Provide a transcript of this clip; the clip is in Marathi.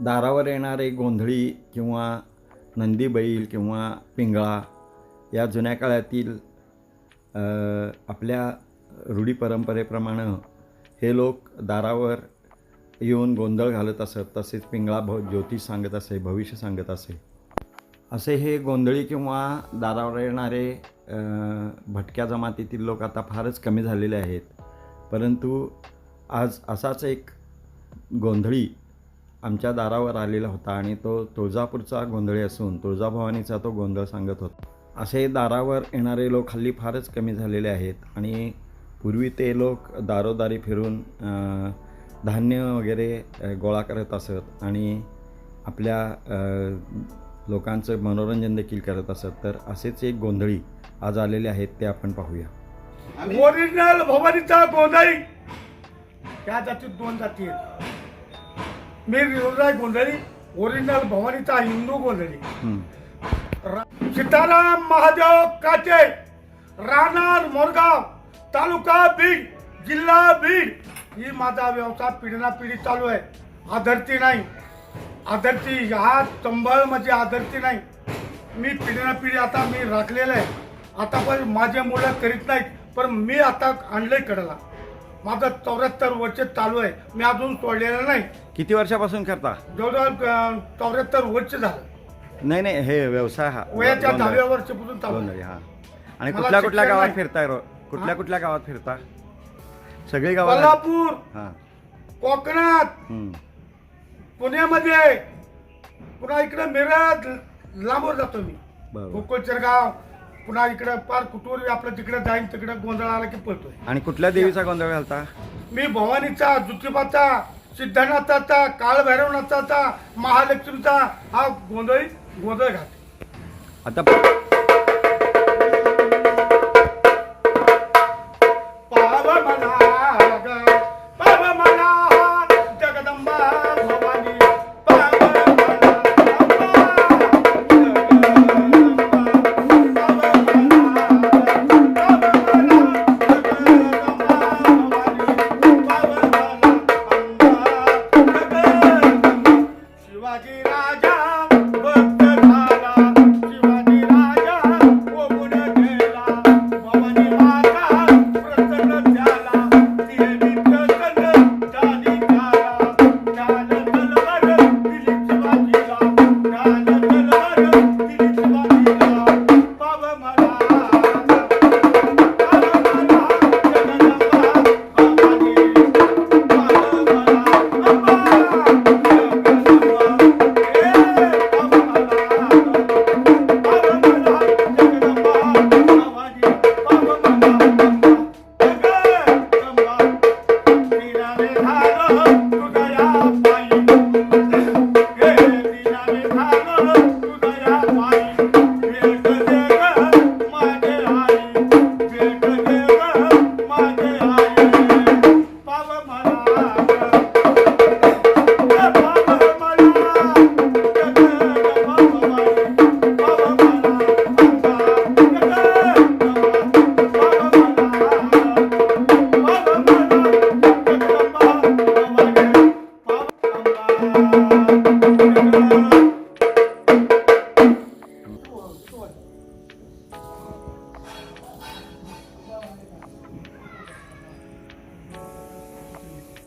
दारावर येणारे गोंधळी किंवा नंदीबैल किंवा पिंगळा या जुन्या काळातील आपल्या रूढी परंपरेप्रमाणे हे लोक दारावर येऊन गोंधळ घालत असत. तसेच पिंगळा भ ज्योतिष सांगत असे भविष्य सांगत असे. असे हे गोंधळी किंवा दारावर येणारे भटक्या जमातीतील लोक आता फारच कमी झालेले आहेत. परंतु आज असाच एक गोंधळी आमच्या दारावर आलेला होता आणि तो तुळजापूरचा गोंधळी असून तुळजाभवानीचा तो गोंधळ सांगत होता. असे दारावर येणारे लोक हल्ली फारच कमी झालेले आहेत आणि पूर्वी ते लोक दारोदारी फिरून धान्य वगैरे गोळा करत असत आणि आपल्या लोकांचं मनोरंजन देखील करत असत. तर असेच एक गोंधळी आज आलेले आहेत ते आपण पाहूया. ओरिजिनल भवानीचा गोंधळी. त्या जातीत दोन जाती आहेत. मी विरोधाय गोंधळी ओरिजिनल भवानीचा हिंदू गोंधळी. सीताराम महादेव काचे राहणार मोरगाव तालुका बीड जिल्हा बीड ही माझा व्यवसाय पिढीना पिढी चालू आहे. आदरती नाही. आदरती हा चंबळ म्हणजे आदरती नाही. मी पिढीना पिढी आता मी राखलेलं आहे. आता पण माझे मुलं करीत नाहीत पण मी आता आणलंय कडला. माझं चौऱ्याहत्तर वर्ष चालू आहे. मी अजून सोडलेलं नाही. किती वर्षापासून करता? जवळजवळ चौऱ्याहत्तर वर्ष झालं. नाही नाही हे व्यवसाय हा वयाच्या. दहाव्या वर्षापासून चालू आहे. गोंधळी हा. आणि मला कुठल्या कुठल्या शिक्षण गावात नाही. फिरताय रो कुठल्या? कुठल्या गावात फिरता? सगळी गावात कोल्हापूर हां. कोकणात. पुण्यामध्ये. पुन्हा इकडे मिरज लांबवर जातो मी. बरोबर. गोकुळचरगाव पुन्हा इकडे पार कुटूर आपलं तिकडे जाईन तिकडे गोंधळ आला की पळतोय. आणि कुठल्या देवीचा गोंधळ घालता? मी भवानीचा ज्योतिबाचा सिद्धनाथाचा काळभैरवनाथाचा महालक्ष्मीचा हा गोंधळी गोंधळ घालतो आता पाव मला जगदंबा भवानी, पाव मला अंबा, जगदंबा. शिवाजी राजा